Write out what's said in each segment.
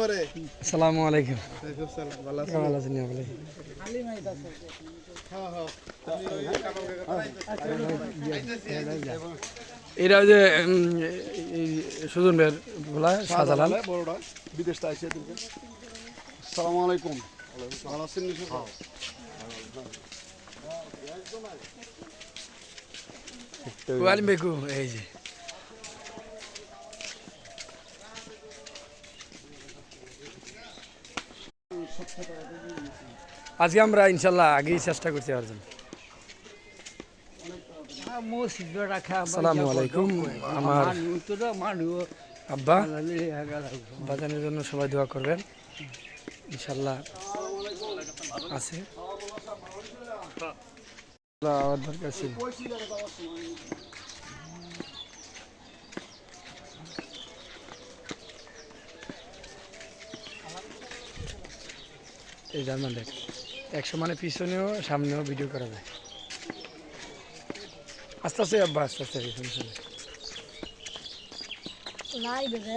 পরে আসসালামু আলাইকুম ভালো আছেন হ্যাঁ হ্যাঁ এরা যে সুজন ভাইয়ের বলা শাহজালাল। বড়টা বিদেশটা আসে আলাইকুম। ভালো আছেন এই যে। আজকে আমরা ইনশাল্লাহ আগেই চেষ্টা করছি আর জন্য। আলাইকুম, আমার আব্বা। বাজানের জন্য সবাই দোয়া করবেন। ইনশাল্লাহ আছে। এই জার্মান দেখ। একশো মানে পিছনেও সামনেও ভিডিও করা যায়। আস্তে আস্তে আব্বা আস্তে আস্তে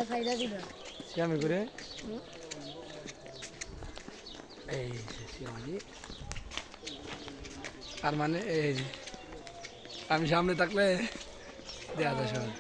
ফাইদা দিবা। সিয়ামি করে? এই সিয়ামি আর মানে এই আমি সামনে থাকলে দেয়া যায় সবাই।